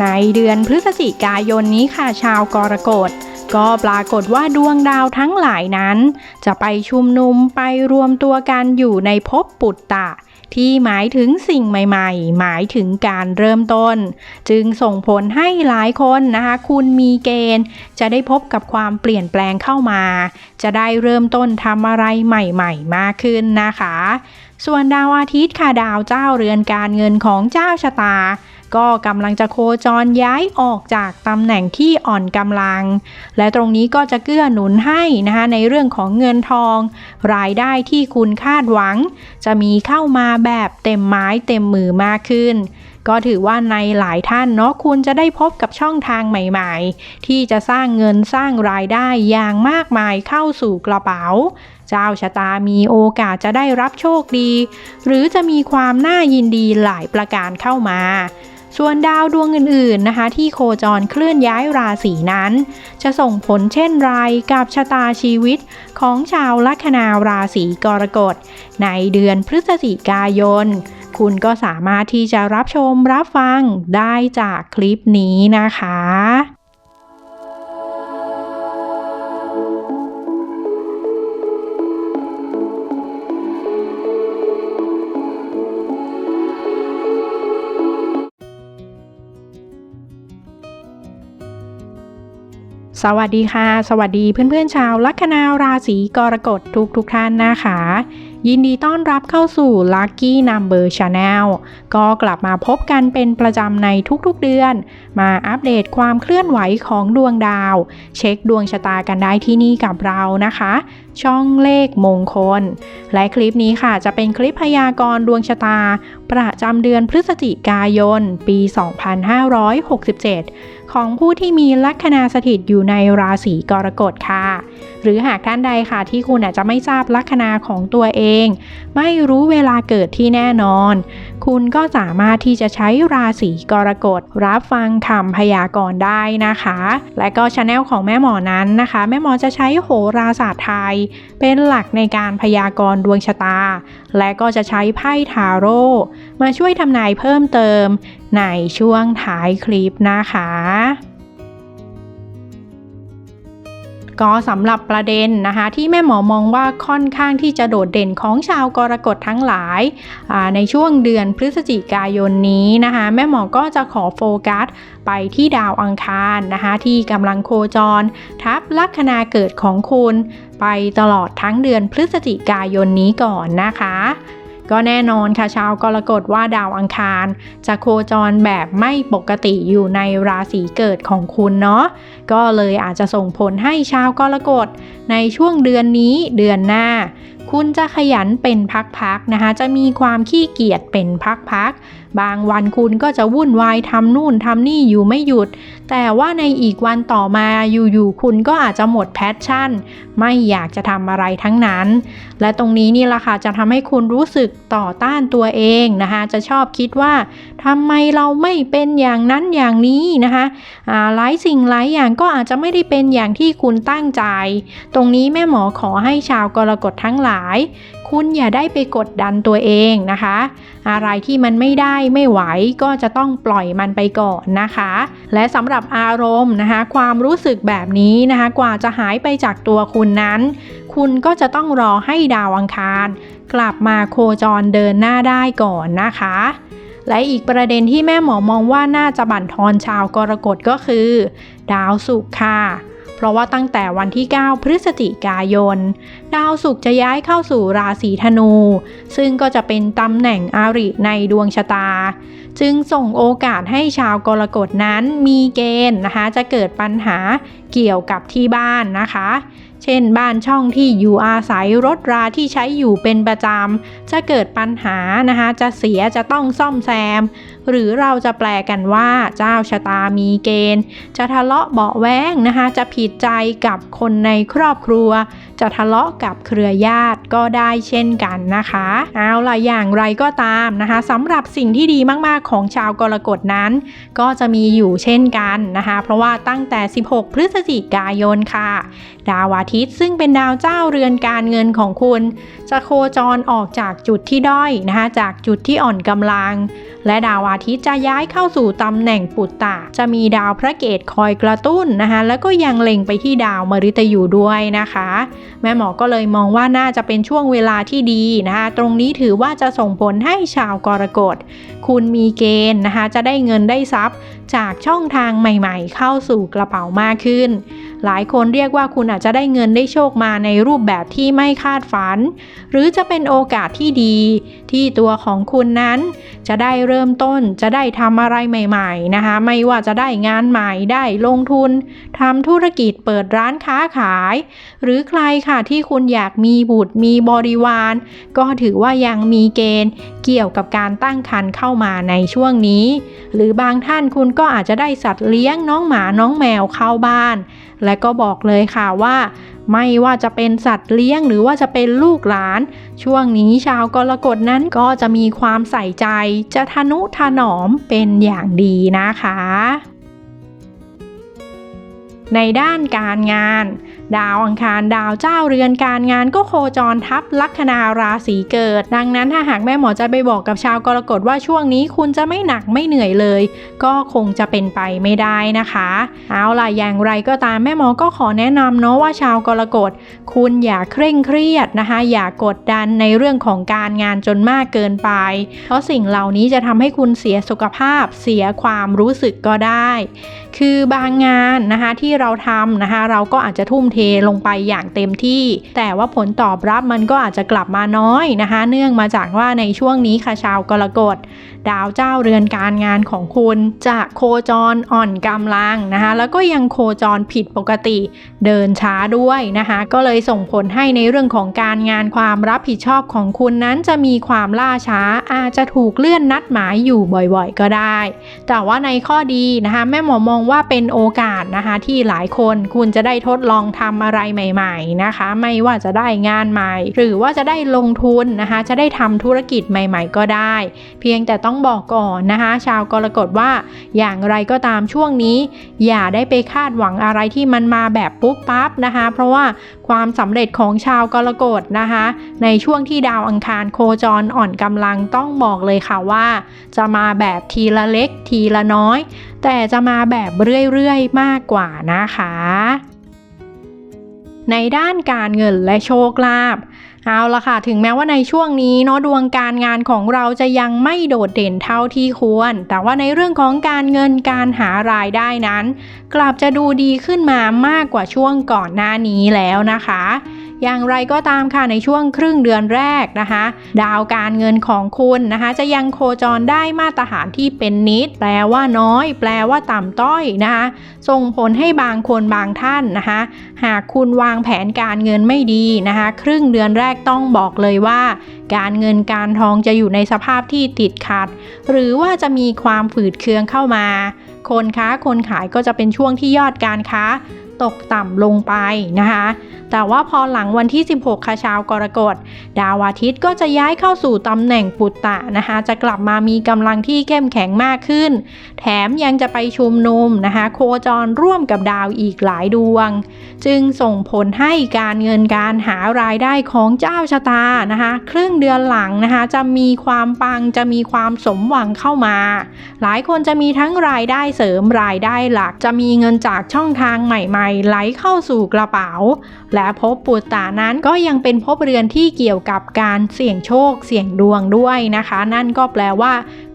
ในเดือนพฤศจิกายนนี้ค่ะชาวกรกฎก็ปรากฏว่าดวงดาวทั้งหลายนั้น จะไปชุมนุมไปรวมตัวกันอยู่ในภพปุตตะ ที่หมายถึงสิ่งใหม่ๆ หมายถึงการเริ่มต้น จึงส่งผลให้หลายคนนะคะ คุณมีเกณฑ์ จะได้พบกับความเปลี่ยนแปลงเข้ามา จะได้เริ่มต้นทำอะไรใหม่ๆ มากขึ้นนะคะ ส่วนดาวอาทิตย์ค่ะดาวเจ้าเรือนการเงินของเจ้าชะตา ก็กำลังจะโคจรย้ายออกจากตำแหน่งที่อ่อนกำลัง และตรงนี้ก็จะเกื้อหนุนให้นะคะในเรื่องของเงินทอง รายได้ที่คุณคาดหวัง จะมีเข้ามาแบบเต็มไม้เต็มมือมากขึ้น ก็ถือว่าในหลายท่านเนาะคุณจะได้พบกับช่องทางใหม่ๆ ที่จะสร้างเงินสร้างรายได้อย่างมากมายเข้าสู่กระเป๋าเจ้าชะตามีโอกาสจะได้รับโชคดี หรือจะมีความน่ายินดีหลายประการเข้ามา ส่วนดาวดวงอื่นๆนะคะ ที่โคจรเคลื่อนย้ายราศีนั้น จะส่งผลเช่นไรกับชะตาชีวิตของชาวลัคนาราศีกรกฎ ในเดือนพฤศจิกายน คุณก็สามารถที่จะรับชมรับฟังได้จากคลิปนี้นะคะ สวัสดีค่ะ สวัสดีเพื่อนๆชาวลัคนาราศีกรกฎทุกทุกๆท่านนะคะ ยินดีต้อนรับเข้าสู่ Lucky Number Channel ก็กลับมาพบกันเป็นประจำในทุกๆเดือน มาอัปเดตความเคลื่อนไหวของดวงดาว เช็คดวงชะตากันได้ที่นี่กับเรานะคะ ช่องเลขมงคล และคลิปนี้ค่ะ จะเป็นคลิปพยากรณ์ดวงชะตา ประจำเดือนพฤศจิกายน ปี 2567 ของผู้ที่มีลัคนาสถิตอยู่ในราศีกรกฎค่ะ หรือหากท่านใดค่ะที่คุณอาจจะไม่ทราบลัคนาของตัวเองไม่รู้เวลาเกิดที่แน่นอน คุณก็สามารถที่จะใช้ราศีกรกฎรับฟังคำพยากรณ์ได้นะคะ และก็ช anel ของแม่หมอนั้นนะคะ แม่หมอจะใช้โหราศาสตร์ไทย เป็นหลักในการพยากรณ์ดวงชะตา และก็จะใช้ไพ่ทาโร่มาช่วยทำนายเพิ่มเติมในช่วงท้ายคลิปนะคะ ก็สำหรับประเด็นนะคะที่แม่หมอมองว่าค่อนข้างที่จะโดดเด่นของชาวกรกฎทั้งหลาย ในช่วงเดือนพฤศจิกายนนี้นะคะแม่หมอก็จะขอโฟกัสไปที่ดาวอังคารนะคะที่กำลังโคจร ทับลัคนาเกิดของคุณ ไปตลอดทั้งเดือนพฤศจิกายนนี้ก่อนนะคะ ก็แน่นอนค่ะชาวกรกฎว่าดาวอังคาร จะโคจรแบบไม่ปกติอยู่ในราศีเกิดของคุณเนาะก็เลยอาจจะส่งผลให้ชาวกรกฎในช่วงเดือนนี้เดือนหน้า คุณจะขยันเป็นพักๆนะคะ จะมีความขี้เกียจเป็นพักๆ บางวันคุณก็จะวุ่นวายทำนู่นทำนี่อยู่ไม่หยุด แต่ว่าในอีกวันต่อมาอยู่ๆ คุณก็อาจจะหมดแพชชั่น ไม่อยากจะทำอะไรทั้งนั้น และตรงนี้นี่แหละค่ะจะทำให้คุณรู้สึกต่อต้านตัวเองนะคะ จะชอบคิดว่าทำไมเราไม่เป็นอย่างนั้นอย่างนี้นะคะหลายสิ่งหลายอย่างก็อาจจะไม่ได้เป็นอย่างที่คุณตั้งใจ ตรงนี้แม่หมอขอให้ชาวกรกฎทั้งหลายคุณอย่าได้ไปกดดันตัวเองนะคะ อะไรที่มันไม่ได้ไม่ไหวก็จะต้องปล่อยมันไปก่อนนะคะ และสำหรับอารมณ์นะคะ ความรู้สึกแบบนี้นะคะ กว่าจะหายไปจากตัวคุณนั้น คุณก็จะต้องรอให้ดาวอังคาร กลับมาโคจรเดินหน้าได้ก่อนนะคะและอีกประเด็นที่แม่หมอมองว่าน่าจะบั่นทอนชาวกรกฎก็คือ ดาวศุกร์ค่ะ เพราะว่าตั้งแต่วันที่ 9 พฤศจิกายน ดาวศุกร์จะย้ายเข้าสู่ราศีธนู ซึ่งก็จะเป็นตำแหน่งอาริในดวงชะตา จึงส่งโอกาสให้ชาวกรกฎนั้นมีเกณฑ์นะคะ จะเกิดปัญหาเกี่ยวกับที่บ้านนะคะ เช่น บ้านช่องที่อยู่อาศัยรถราที่ใช้อยู่เป็นประจำจะเกิดปัญหานะคะจะเสียจะต้องซ่อมแซม หรือเราจะแปลกันว่าเจ้าชะตามีเกณฑ์ จะทะเลาะเบาแว้งนะคะจะผิดใจกับคนในครอบครัว จะทะเลาะกับเครือญาติก็ได้เช่นกันนะคะ เอาล่ะอย่างไรก็ตามนะคะสำหรับสิ่งที่ดีมากๆของชาวกรกฎนั้น ก็จะมีอยู่เช่นกันนะคะ เพราะว่าตั้งแต่ 16 พฤศจิกายนค่ะ ดาวอาทิตย์ซึ่งเป็นดาวเจ้าเรือนการเงินของคุณ จะโคจรออกจากจุดที่ด้อยนะคะจากจุดที่อ่อนกำลัง และดาวอาทิตย์จะย้ายเข้าสู่ตำแหน่งปุตตะ จะมีดาวพระเกตคอยกระตุ้นนะคะแล้วก็ยังเล็งไปที่ดาวมฤตยูด้วยนะคะ แม่หมอก็เลยมองว่าน่าจะเป็นช่วงเวลาที่ดีนะคะตรงนี้ถือว่าจะส่งผลให้ชาวกรกฎคุณมีเกณฑ์นะคะจะได้เงินได้ทรัพย์จากช่องทางใหม่ๆ เข้าสู่กระเป๋ามากขึ้น หลายคนเรียกว่าคุณอาจจะได้เงินได้โชคมาในรูปแบบที่ไม่คาดฝัน หรือจะเป็นโอกาสที่ดี ที่ตัวของคุณนั้นจะได้เริ่มต้นจะได้ทำอะไรใหม่ๆนะคะ ไม่ว่าจะได้งานใหม่ได้ลงทุนทำธุรกิจเปิดร้านค้าขาย หรือใครค่ะที่คุณอยากมีบุตรมีบริวาร ก็ถือว่ายังมีเกณฑ์เกี่ยวกับการตั้งครรภ์เข้ามาในช่วงนี้ หรือบางท่านคุณก็อาจจะได้สัตว์เลี้ยงน้องหมาน้องแมวเข้าบ้าน และก็บอกเลยค่ะว่า ไม่ว่าจะเป็นสัตว์เลี้ยงหรือว่าจะเป็นลูกหลาน ช่วงนี้ชาวกรกฎนั้นก็จะมีความใส่ใจ จะทนุถนอมเป็นอย่างดีนะคะ ในด้านการงาน ดาวอังคารดาวเจ้าเรือนการงานก็โคจรทับลัคนาราศีเกิด ดังนั้นถ้าหากแม่หมอจะไปบอกกับชาวกรกฎว่าช่วงนี้คุณจะไม่หนักไม่เหนื่อยเลย ก็คงจะเป็นไปไม่ได้นะคะ เอาล่ะอย่างไรก็ตามแม่หมอก็ขอแนะนำเนาะว่าชาวกรกฎคุณอย่าเคร่งเครียดนะคะ อย่ากดดันในเรื่องของการงานจนมากเกินไป เพราะสิ่งเหล่านี้จะทำให้คุณเสียสุขภาพ เสียความรู้สึกก็ได้ คือบางงานนะคะที่เราทำนะคะ เราก็อาจจะทุ่มเทลงไปอย่างเต็มที่ แต่ว่าผลตอบรับมันก็อาจจะกลับมาน้อยนะคะ เนื่องมาจากว่าในช่วงนี้ค่ะชาวกรกฎดาวเจ้าเรือนการงานของคุณจะโคจรอ่อนกำลังนะคะแล้วก็ยังโคจรผิดปกติเดินช้าด้วยนะคะก็เลยส่งผลให้ในเรื่องของการงานความรับผิดชอบของคุณนั้นจะมีความล่าช้าอาจจะถูกเลื่อนนัดหมายอยู่บ่อยๆ ก็ได้ แต่ว่าในข้อดีนะคะแม่หมอมองว่าเป็นโอกาสนะคะที่หลายคนคุณจะได้ทดลองทำอะไรใหม่ๆนะคะ ไม่ว่าจะได้งานใหม่ หรือว่าจะได้ลงทุนนะคะ จะได้ทำธุรกิจใหม่ ๆ ก็ได้ เพียงแต่ต้องบอกก่อนนะคะ ชาวกรกฎว่าอย่างไรก็ตามช่วงนี้ อย่าได้ไปคาดหวังอะไรที่มันมาแบบปุ๊บปั๊บนะคะ เพราะว่าความสำเร็จของชาวกรกฎนะคะ ในช่วงที่ดาวอังคารโคจรอ่อนกำลังต้องบอกเลยค่ะว่า จะมาแบบทีละเล็กทีละน้อย แต่จะมาแบบเรื่อยๆมากกว่านะคะ ในด้านการเงินและโชคลาภเอาละค่ะ ถึงแม้ว่าในช่วงนี้เนาะดวงการงานของเราจะยังไม่โดดเด่นเท่าที่ควร แต่ว่าในเรื่องของการเงินการหารายได้นั้น กลับจะดูดีขึ้นมามากกว่าช่วงก่อนหน้านี้แล้วนะคะ อย่างไรก็ตามค่ะในช่วงครึ่งเดือนแรกนะคะ ดาวการเงินของคุณนะคะ จะยังโคจรได้มาตรฐานที่เป็นนิด แปลว่าน้อย แปลว่าต่ำต้อยนะคะ ส่งผลให้บางคนบางท่านนะคะ หากคุณวางแผนการเงินไม่ดีนะคะ ครึ่งเดือนแรกต้องบอกเลยว่า การเงินการทองจะอยู่ในสภาพที่ติดขัด หรือว่าจะมีความฝืดเคืองเข้ามา คนค้าคนขายก็จะเป็นช่วงที่ยอดการค้า ตกต่ำลงไปนะคะ แต่ว่าพอหลังวันที่ 16 ค่ะชาวกรกฎ ดาวอาทิตย์ก็จะย้ายเข้าสู่ตำแหน่งปุตตะนะคะ จะกลับมามีกำลังที่เข้มแข็งมากขึ้น แถมยังจะไปชุมนุมนะคะ โคจรร่วมกับดาวอีกหลายดวง จึงส่งผลให้การเงินการหารายได้ของเจ้าชะตานะคะครึ่งเดือนหลังนะคะจะมีความปังจะมีความสมหวังเข้ามา หลายคนจะมีทั้งรายได้เสริมรายได้หลัก จะมีเงินจากช่องทางใหม่ไหลเข้าสู่กระเป๋า และภพปุตตานั้นก็ยังเป็นภพเรือนที่เกี่ยวกับการเสี่ยงโชคเสี่ยงดวงด้วยนะคะ นั่นก็แปลว่า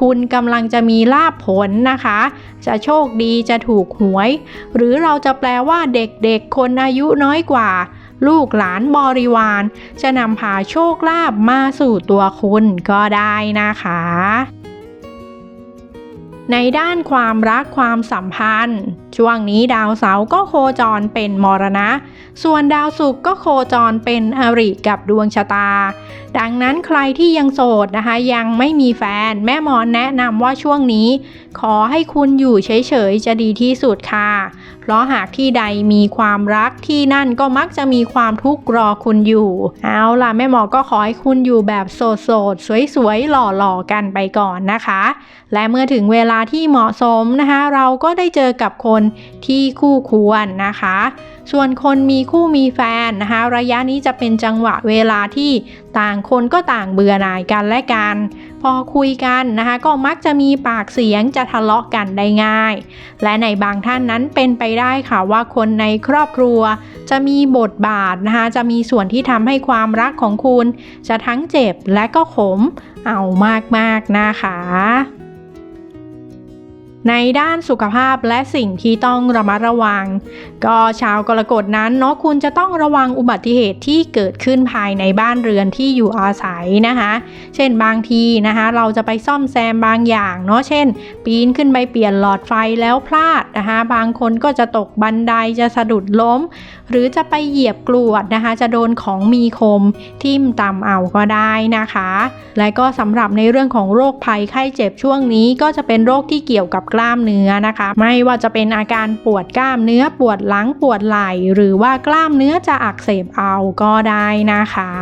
คุณกำลังจะมีลาภผลนะคะ จะโชคดีจะถูกหวย หรือเราจะแปลว่าเด็กๆ คนอายุน้อยกว่าลูกหลานบริวาร จะนำพาโชคลาภมาสู่ตัวคุณก็ได้นะคะ ในด้านความรักความสัมพันธ์ ช่วงนี้ดาวเสาร์ก็โคจรเป็นมรณะ ส่วนดาวศุกร์ก็โคจรเป็นอริกับดวงชะตา ดังนั้นใครที่ยังโสดนะคะ ยังไม่มีแฟน แม่หมอแนะนำว่าช่วงนี้ ขอให้คุณอยู่เฉยๆจะดีที่สุดค่ะ เพราะหากที่ใดมีความรักที่นั่นก็มักจะมีความทุกข์รอคุณอยู่ เอาล่ะแม่หมอก็ขอให้คุณอยู่แบบโสดๆสวยๆหล่อๆกันไปก่อนนะคะ และเมื่อถึงเวลาที่เหมาะสมนะคะ เราก็ได้เจอกับคนที่คู่ควรนะคะ ส่วนคนมีคู่มีแฟนนะคะ ระยะนี้จะเป็นจังหวะเวลาที่ต่างคนก็ต่างเบื่อหน่ายกันและกัน พอคุยกันนะคะ ก็มักจะมีปากเสียงจะทะเลาะกันได้ง่าย และในบางท่านนั้นเป็นไปได้ค่ะว่าคนในครอบครัว จะมีบทบาทนะคะจะมีส่วนที่ทำให้ความรักของคุณ จะทั้งเจ็บและก็ขมเอามากๆนะคะ ในด้านสุขภาพและสิ่งที่ต้องระมัดระวัง ก็ชาวกรกฎนั้นเนาะคุณจะต้องระวังอุบัติเหตุที่เกิดขึ้นภายในบ้านเรือนที่อยู่อาศัยนะคะ เช่นบางทีนะคะเราจะไปซ่อมแซมบางอย่างเนาะเช่น ปีนขึ้นไปเปลี่ยนหลอดไฟแล้วพลาดนะคะบางคนก็จะตกบันไดจะสะดุดล้ม หรือจะไปเหยียบกลวดนะคะ จะโดนของมีคมทิ่มตำเอาก็ได้นะคะ และก็สำหรับในเรื่องของโรคภัยไข้เจ็บช่วงนี้ก็จะเป็นโรคที่เกี่ยวกับกล้ามเนื้อนะคะ ไม่ว่าจะเป็นอาการปวดกล้ามเนื้อปวดหลังปวดไหล่หรือว่ากล้ามเนื้อจะอักเสบเอาก็ได้นะคะ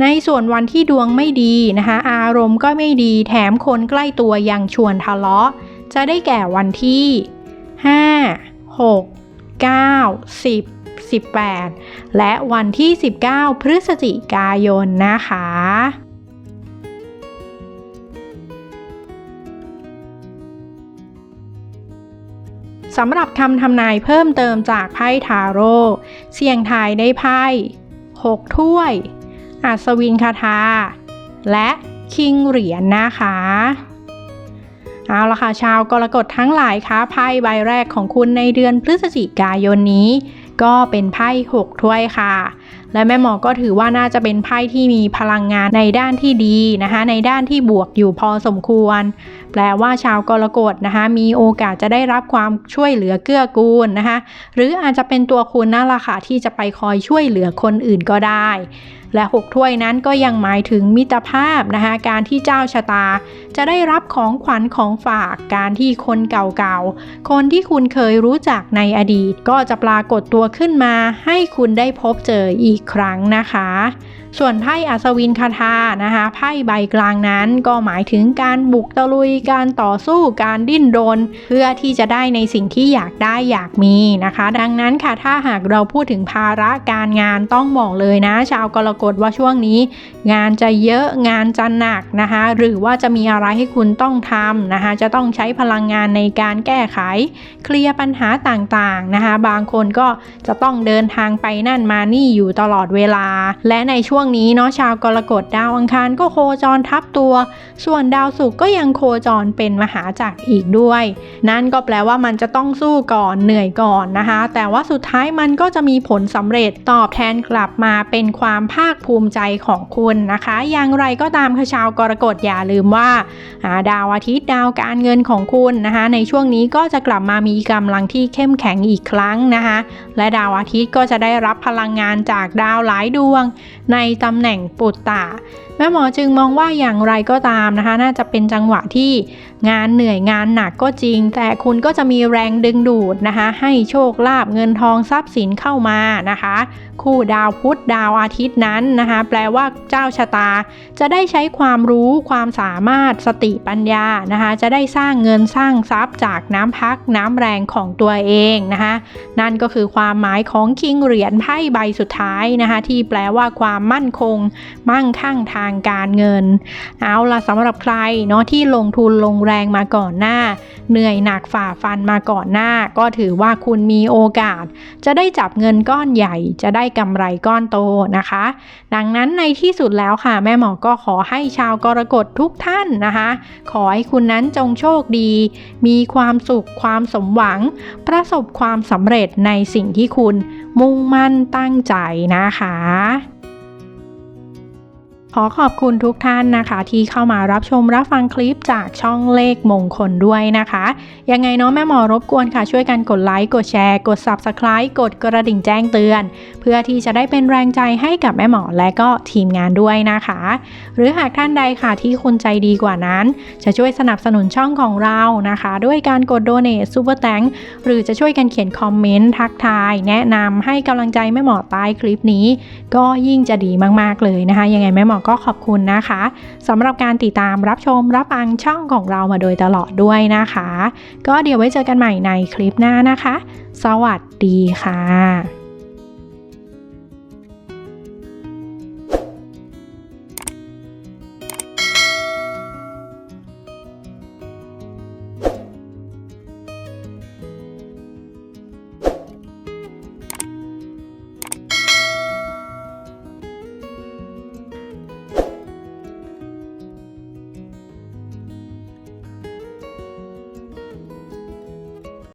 ในส่วนวันที่ดวงไม่ดีนะคะ อารมณ์ก็ไม่ดีแถมคนใกล้ตัวยังชวนทะเลาะ จะได้แก่วันที่ 5 6 9 10 18 และวันที่ 19 พฤศจิกายนนะคะ สำหรับคำทำนายเพิ่มเติมจากไพ่ทาโร่เสี่ยงทายได้ไพ่6ถ้วย อัศวินคาถาและคิงเหรียญนะคะเอาละค่ะชาวกรกฎทั้งหลายคะไพ่ใบแรกของคุณในเดือนพฤศจิกายนนี้ ก็เป็นไพ่6ถ้วยค่ะ และแม่หมอก็ถือว่าน่าจะเป็นไพ่ที่มีพลังงานในด้านที่ดีนะคะ ในด้านที่บวกอยู่พอสมควร แปลว่าชาวกรกฎนะคะ มีโอกาสจะได้รับความช่วยเหลือเกื้อกูลนะคะ หรืออาจจะเป็นตัวคุณนั่นแหละค่ะที่จะไปคอยช่วยเหลือคนอื่นก็ได้ และหกถ้วยนั้นก็ยังหมายถึงมิตรภาพนะคะการที่เจ้าชะตา จะได้รับของขวัญของฝากการที่คนเก่าๆ คนที่คุณเคยรู้จักในอดีต ก็จะปรากฏตัวขึ้นมาให้คุณได้พบเจออีกครั้งนะคะ ส่วนไพ่อัศวินคาถานะคะไพ่ใบกลางนั้นก็หมายถึงการบุกตะลุยการต่อสู้การดิ้นรนเพื่อที่จะได้ในสิ่งที่อยากได้อยากมีนะคะ ดังนั้นค่ะถ้าหากเราพูดถึงภาระการงานต้องบอกเลยนะ ชาวกรกฎว่าช่วงนี้ งานจะเยอะงานจะหนักนะคะ หรือว่าจะมีอะไรให้คุณต้องทำนะคะ จะต้องใช้พลังงานในการแก้ไข เคลียร์ปัญหาต่างๆนะคะ บางคนก็จะต้องเดินทางไปนั่นมานี่อยู่ตลอดเวลา และในช่วงนี้เนาะชาวกรกฎดาวอังคารก็โคจรทับตัว ส่วนดาวศุกร์ก็ยังโคจรเป็นมหาจักรอีกด้วย นั่นก็แปลว่ามันจะต้องสู้ก่อนเหนื่อยก่อนนะคะ แต่ว่าสุดท้ายมันก็จะมีผลสำเร็จตอบแทนกลับมาเป็นความภาคภูมิใจของคุณนะคะ อย่างไรก็ตามค่ะชาวกรกฎอย่าลืมว่าอ่าดาวอาทิตย์ดาวการเงินของคุณนะคะ ในช่วงนี้ก็จะกลับมามีกำลังที่เข้มแข็งอีกครั้งนะคะ และดาวอาทิตย์ก็จะได้รับพลังงานจากดาวหลายดวง ในตำแหน่งปุตตะ แม่หมอจึงมองว่าอย่างไรก็ตามนะคะ น่าจะเป็นจังหวะที่งานเหนื่อยงานหนักก็จริง แต่คุณก็จะมีแรงดึงดูดนะคะ ให้โชคลาภเงินทองทรัพย์สินเข้ามานะคะ คู่ดาวพุธดาวอาทิตย์นั้นนะคะ แปลว่าเจ้าชะตา จะได้ใช้ความรู้ความสามารถสติปัญญานะคะ จะได้สร้างเงินสร้างทรัพย์จากน้ำพักน้ำแรงของตัวเองนะคะ นั่นก็คือความหมายของคิงเหรียญไพ่ใบสุดท้ายนะคะ ที่แปลว่าความมั่นคง มั่งคั่งทางการเงิน เอาล่ะสำหรับใครเนาะที่ลงทุนลงแรงมาก่อนหน้า เหนื่อยหนักฝ่าฟันมาก่อนหน้า ก็ถือว่าคุณมีโอกาส จะได้จับเงินก้อนใหญ่ จะได้กำไรก้อนโตนะคะ ดังนั้นในที่สุดแล้วค่ะ แม่หมอก็ขอให้ชาวกรกฎทุกท่านนะคะ ขอให้คุณนั้นจงโชคดี มีความสุขความสมหวัง ประสบความสำเร็จในสิ่งที่คุณมุ่งมั่นตั้งใจนะคะ ขอขอบคุณทุกท่านนะคะ ที่เข้ามารับชมรับฟังคลิปจากช่องเลขมงคลด้วยนะคะ ยังไงเนาะแม่หมอรบกวนค่ะช่วยกันกดไลค์กดแชร์ กด Subscribe กดกระดิ่งแจ้งเตือน เพื่อที่จะได้เป็นแรงใจให้กับแม่หมอและก็ทีมงานด้วยนะคะ หรือหากท่านใดค่ะที่คุณใจดีกว่านั้น จะช่วยสนับสนุนช่องของเรานะคะ ด้วยการกด Donate Super Thank หรือจะช่วยกันเขียนคอมเมนต์ทักทาย แนะนำให้กำลังใจแม่หมอใต้คลิปนี้ ก็ยิ่งจะดีมากๆเลยนะคะ ยังไงแม่หมอก็ขอบคุณนะคะสำหรับการติดตามรับชมรับฟังช่องของเรามาโดยตลอดด้วยนะคะ ก็เดี๋ยวไว้เจอกันใหม่ในคลิปหน้านะคะ สวัสดีค่ะ